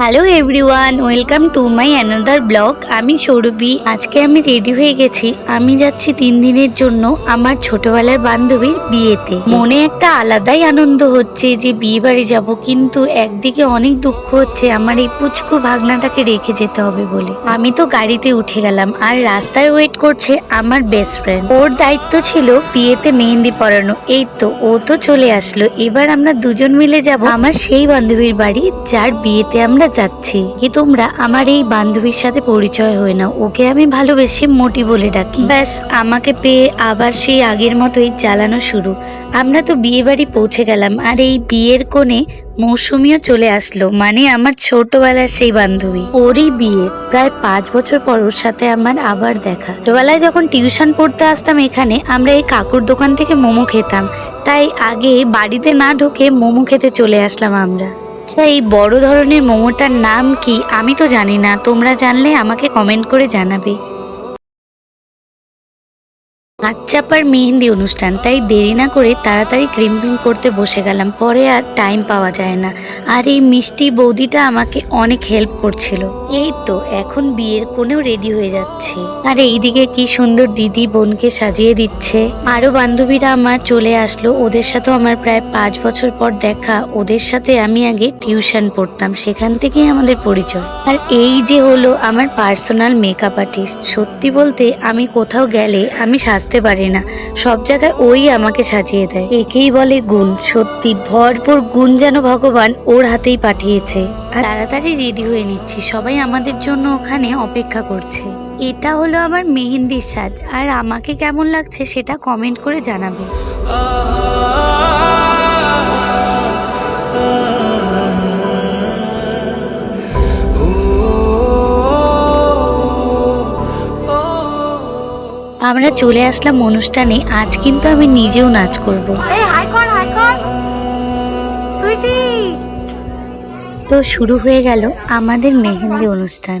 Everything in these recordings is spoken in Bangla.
Hello everyone welcome to my another blog আমি সৌরভী, আজকে আমি রেডি হয়ে গেছি। আমি যাচ্ছি তিন দিনের জন্য আমার ছোটবেলার বান্ধবীর বিয়েতে। মনে একটা আলাদাই আনন্দ হচ্ছে যে বিয়ে বাড়ি যাব, কিন্তু একদিকে অনেক দুঃখ হচ্ছে আমার এই পুচকু ভাগনাটাকে রেখে যেতে হবে বলে। আমি তো গাড়িতে উঠে গেলাম আর রাস্তায় ওয়েট করছে আমার বেস্ট ফ্রেন্ড ওর দায়িত্ব ছিল বিয়েতে মেহেন্দি পরানো। এই তো, ও তো চলে আসলো। এবার আমরা দুজন মিলে যাব আমার সেই বান্ধবীর বাড়ি, যার বিয়েতে আমরা যাচ্ছি কি তোমরা আমার এই বান্ধবীর সাথে পরিচয় হয়ে না ওকে আমি ভালোবেসে মোটি বলে ডাকি। ব্যাস, আমাকে পেয়ে আবার সেই আগের মতোই চালানো শুরু। আমরা তো বিয়ে বাড়ি পৌঁছে গেলাম আর এই বিয়ের কোণে মৌসুমিও চলে আসলো মানে আমার ছোটবেলার সেই বান্ধবী। ওরই বিয়ে, প্রায় পাঁচ বছর পর ওর সাথে আমার আবার দেখা। ছোটবেলায় যখন টিউশন পড়তে আসতাম এখানে, আমরা এই কাকুর দোকান থেকে মোমো খেতাম। তাই আগে বাড়িতে না ঢুকে মোমো খেতে চলে আসলাম আমরা। আচ্ছা এই বড় ধরনের মোমোটার নাম কি? আমি তো জানি না। তোমরা জানলে আমাকে কমেন্ট করে জানাবে। হাত চাপার মেহেন্দি অনুষ্ঠান, তাই দেরি না করে তাড়াতাড়ি ক্রিম্পিং করতে বসে গেলাম। পরে আর টাইম পাওয়া যায় না। আর এই মিষ্টি বৌদিটা আমাকে অনেক হেল্প করছিল। এই তো, এখন বিয়ের কোণেও রেডি হয়ে যাচ্ছে। আর এইদিকে কি সুন্দর দিদি বোনকে সাজিয়ে দিচ্ছে। আরও বান্ধবীরা আমার চলে আসলো। ওদের সাথেও আমার প্রায় পাঁচ বছর পর দেখা। ওদের সাথে আমি আগে টিউশন পড়তাম, সেখান থেকেই আমাদের পরিচয়। আর এই যে হলো আমার পার্সোনাল মেকআপ আর্টিস্ট সত্যি বলতে আমি কোথাও গেলে আমি সাজতে পারি না। সব জায়গায় ওই আমাকে সাজিয়ে দেয়। একেই বলে গুণ। সত্যি, ভরপুর গুণ যেন ভগবান ওর হাতেই পাঠিয়েছে। আর তাড়াতাড়ি রেডি হয়ে নিচ্ছি। সবাই আমাদের জন্য ওখানে অপেক্ষা করছে। এটা হলো আমার মেহেন্দির সাজ। আর আমাকে কেমন লাগছে সেটা কমেন্ট করে জানাবে। আমরা চলে আসলাম অনুষ্ঠানে আজ কিন্তু আমি নিজেও নাচ করব। এই হাই কর হাই কর সুইটি। তো শুরু হয়ে গেল আমাদের মেহেন্দি অনুষ্ঠান।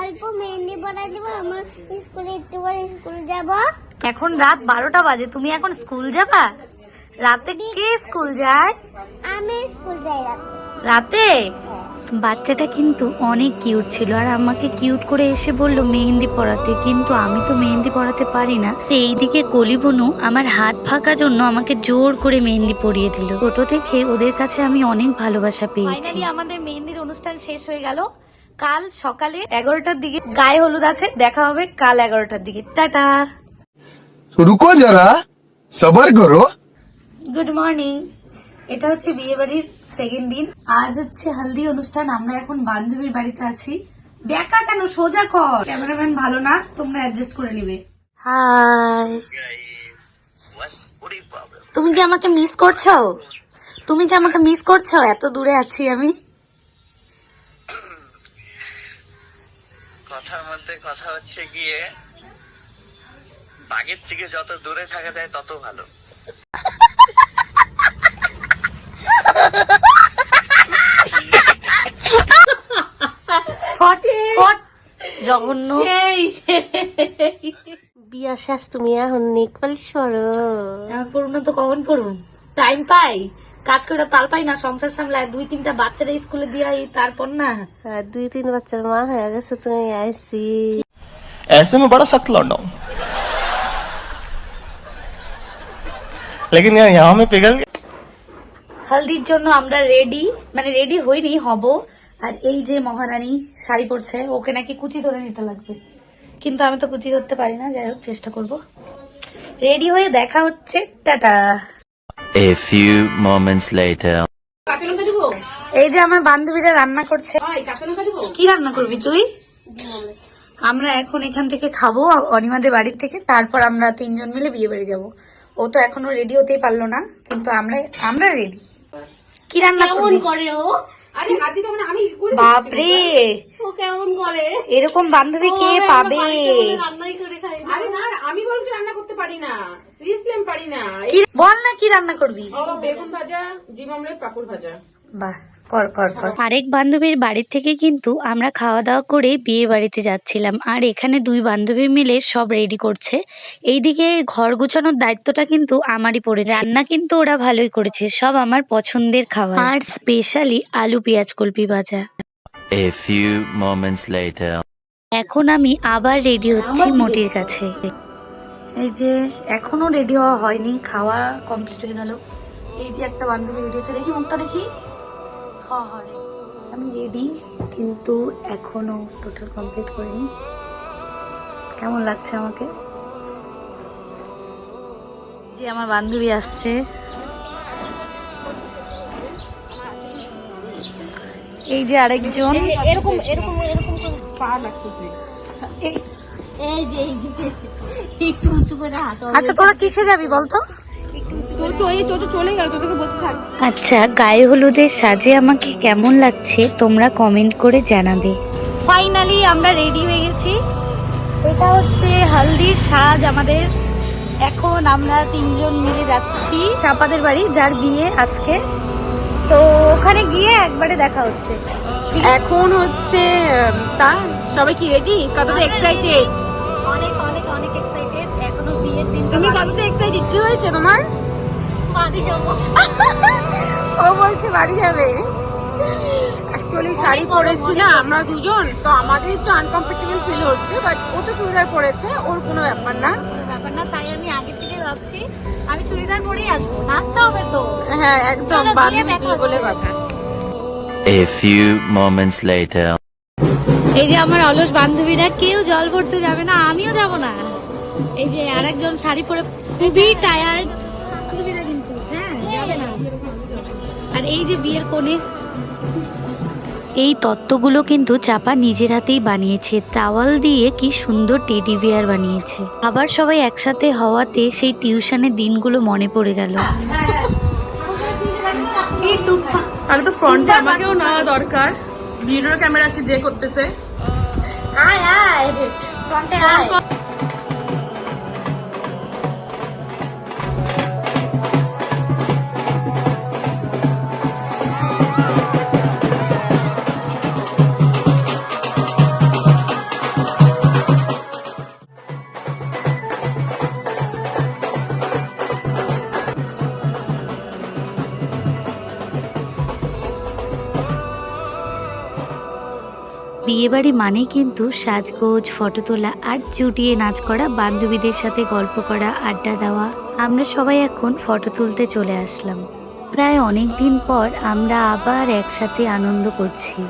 অল্প মেহেন্দি দিব আমার স্কুলে একটু পরে স্কুলে যাব। এখন রাত বারোটা বাজে তুমি এখন স্কুল যাবা? রাতে কে স্কুল যায়? আমি স্কুল যাই রাতে। রাতে? বাচ্চাটা কিন্তু অনেক কিউট ছিল আর আমাকে কিউট করে এসে বলল মেহেন্দি পড়াতে কিন্তু আমি তো মেহেন্দি পড়াতে পারি না। এইদিকে কলিবনু আমার হাত ফাঁকা জন্য আমাকে জোর করে মেহেন্দি পরিয়ে দিল। ছোট থেকে ওদের কাছে আমি অনেক ভালোবাসা পেয়েছি। আমাদের মেহেন্দির অনুষ্ঠান শেষ হয়ে গেল। কাল সকালে এগারোটার দিকে গায়ে হলুদ আছে দেখা হবে কাল এগারোটার দিকে। টাটা। রুকো যারা সবার করো। Good morning. এটা হচ্ছে বিয়ে বাড়ির সেকেন্ড দিন। আজ হচ্ছে হালদি অনুষ্ঠান আমরা এখন বান্ধবীর বাড়িতে আছি। বেকা কেন? সোজা কর। ক্যামেরাম্যান ভালো না তোমরা অ্যাডজাস্ট করে নিবে। হাই। তুমি কি আমাকে মিস করছ? তুমি কি আমাকে মিস করছ? এত দূরে আছি আমি। কথার মধ্যে কথা হচ্ছে গিয়ে বাগের থেকে যত দূরে থাকা যায় তত ভালো। জঘন্য বিয়া শেষ তুমি এখন নেক পালিশ করো এখন করুন না তো কখন করুন টাইম পাই কাজ করে তাল পাই না সংসার সামলায় দুই তিনটা বাচ্চারা স্কুলে দিয়ে আই তারপর না আর দুই তিন বাচ্চার মা হয়ে গেছে তুমি আইসি ऐसे में बड़ा सख्त लौंडा हूं लेकिन यार यहाँ में पिघल गया হলদির জন্য আমরা রেডি মানে রেডি হইনি হব। আর এই যে মহারানী শাড়ি পরছে ওকে নাকি কুচি ধরে নিতে লাগবে। কিন্তু আমি তো কুচি ধরতে পারি না যাই হোক চেষ্টা করব। রেডি হয়ে দেখা হচ্ছে tata. A few moments later. এই যে আমার বান্ধবীরা রান্না করছে। কি রান্না করবি তুই? আমরা এখন এখান থেকে খাব অনিমাদের বাড়ির থেকে তারপর আমরা তিনজন মিলে বিয়ে বাড়ি যাব। ও তো এখনও রেডি হতেই পারল না কিন্তু আমরা আমরা রেডি কি রান্না কেমন করে ও? আরে আজকে তো মানে আমি করে বাপরে! ও কেমন করে? এরকম বান্ধবী কে পাবে? রান্নাই করে খাই আরে না আমি বরং রান্না করতে পারি না। সিরিয়াসলি আমি পারি না। বল না কি রান্না করবি? বেগুন ভাজা ডিম অমলেট পাপড় ভাজা। বাহ। কর কর কর। আরেক বান্ধবীর বাড়ির থেকে কিন্তু আমরা খাওয়া দাওয়া করে বিয়ে বাড়িতে যাচ্ছিলাম। আর এখানে দুই বান্ধবী মিলে সব রেডি করছে। এইদিকে ঘর গোছানোর দায়িত্বটা কিন্তু আমারই পড়েছে। রান্না কিন্তু ওরা ভালোই করেছে। সব আমার পছন্দের খাবার। আর স্পেশালি আলু পেঁয়াজ কলপি ভাজা। A few moments later. এখন আমি আবার রেডি হচ্ছি মোটির কাছে। এই যে এখনও রেডি হওয়া হয়নি। খাওয়া কমপ্লিট হয়ে গেল। এই যে একটা বান্ধবী রেডি হচ্ছে দেখি মুখটা দেখি। হ হ আমি রেডি কিন্তু এখনও টোটাল কমপ্লিট করিনি। কেমন লাগছে আমাকে? যে আমার বান্ধবী আসছে। এই যে আরেকজন। এরকম এরকম এরকম পা লাগতেছে। এই- এই যে এই যে একটু উঁচু করে হাঁটো আচ্ছা তোরা কিসে যাবি বলতো? টোটো এই টোটো চলে গেল তোকে বলতে থাক। আচ্ছা গায়ে হলুদের সাজে আমাকে কেমন লাগছে তোমরা কমেন্ট করে জানাবে। ফাইনালি আমরা রেডি হয়ে গেছি। এটা হচ্ছে হালদির সাজ আমাদের। এখন আমরা তিনজন মিলে যাচ্ছি। চাপাদের বাড়ি যার বিয়ে আজকে। তো ওখানে গিয়ে একবারে দেখা হচ্ছে। এখন হচ্ছে তা সবাই কি রেডি কতটা এক্সাইটেড অনেক অনেক অনেক এক্সাইটেড এখনও বিয়ের দিন তুমি কতটা এক্সাইটেড কি হয়েছে তোমার? ও বলছে বাড়ি যাবে? অ্যাকচুয়ালি শাড়ি পরেছি না আমরা দুজন তো আমাদের একটু আনকমফোর্টেবল ফিল হচ্ছে বাট ও তো চুড়িদার পরেছে ওর কোনো ব্যাপার না। ব্যাপার না তাই আমি আগে থেকে ভাবছি আমি চুড়িদার পরেই আসব নাচতে হবে তো। হ্যাঁ একদম বান্ধবী বিয়ে বলে কথা A few moments later. এই যে আমার অলস বান্ধবীরা কেউ জল ভরতে যাবে না আমিও যাব না। এই যে আরেকজন শাড়ি পরে খুবই টায়ার্ড বান্ধবীরা কিন্তু যাবে না। আর এই যে বিয়ের কোণে এই তত্ত্বগুলো কিন্তু চাপা নিজের হাতেই বানিয়েছে। টাওয়াল দিয়ে কি সুন্দর টেডি বিয়ার বানিয়েছে। আবার সবাই একসাথে হওয়াতে সেই টিউশনের দিনগুলো মনে পড়ে গেল। তাহলে তো ফ্রন্টে আমাকেও নেওয়া দরকার। ভিডিও ক্যামেরা কি যে করতেছে? আয় আয়। ফ্রন্টে আয়। বিয়েবাড়ি মানেই কিন্তু সাজগোজ, ফটো তোলা আর জুটিয়ে নাচ করা, বান্ধবীদের সাথে গল্প করা, আড্ডা দেওয়া। আমরা সবাই এখন ফটো তুলতে চলে আসলাম। প্রায় অনেক দিন পর আমরা আবার একসাথে আনন্দ করছি।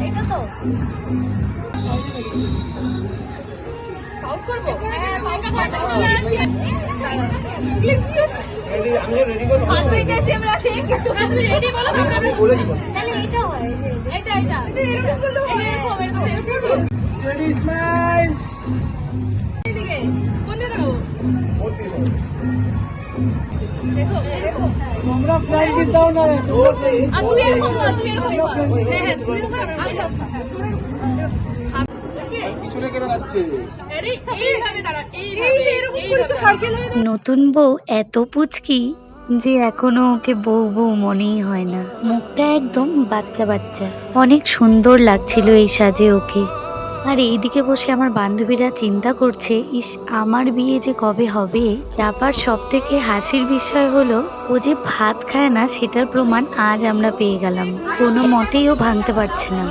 এটা তো তাহলে এটা হয় এরকম এরকম এরকম আর তুই এরকম কর, তুই এরকম। হ্যাঁ, হ্যাঁ, তুই এরকম। আচ্ছা, আচ্ছা। এইভাবে। নতুন বউ এত পুচকি যে এখনও ওকে বউ বউ মনেই হয় না মুখটা একদম বাচ্চা বাচ্চা অনেক সুন্দর লাগছিল এই সাজে ওকে আর এইদিকে বসে আমার বান্ধবীরা চিন্তা করছে, ইস, আমার বিয়ে যে কবে হবে? চাপার সব থেকে হাসির বিষয় হলো, ও যে ভাত খায় না, সেটার প্রমাণ আজ আমরা পেয়ে গেলাম। কোনো মতেই ও ভাঙতে পারছে না।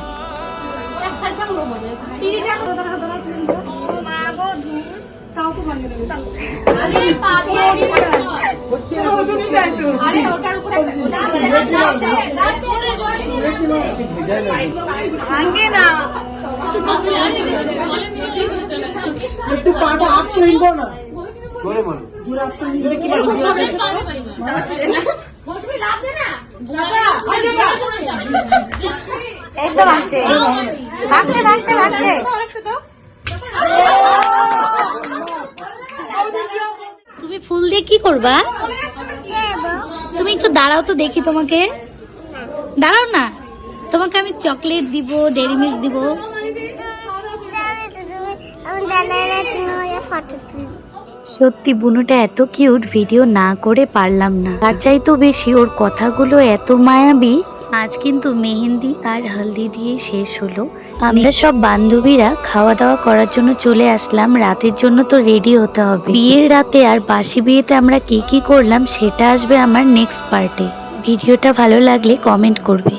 মা কর। একটা- জোরে, জোরে। ভাঙে না মৌসুমী লাফ দে না। একদম ভাঙছে ভাঙছে ভাঙছে ভাঙছে তুমি ফুল দিয়ে কি করবা? তুমি একটু দাঁড়াও তো দেখি তোমাকে। দাঁড়াও না। তোমাকে আমি চকলেট দিব ডেরি মিল্ক দিব। সত্যি, বুনুটা এত কিউট, ভিডিও না করে পারলাম না। তার চাইতেও বেশি ওর কথাগুলো এত মায়াবী। আজ কিন্তু মেহেন্দি আর হলদি দিয়ে শেষ হলো। আমরা সব বান্ধবীরা খাওয়া দাওয়া করার জন্য চলে আসলাম। রাতের জন্য তো রেডি হতে হবে। বিয়ের রাতে আর বাসি বিয়েতে আমরা কি কি করলাম, সেটা আসবে আমার নেক্সট পার্টে ভিডিওটা ভালো লাগলে কমেন্ট করবে।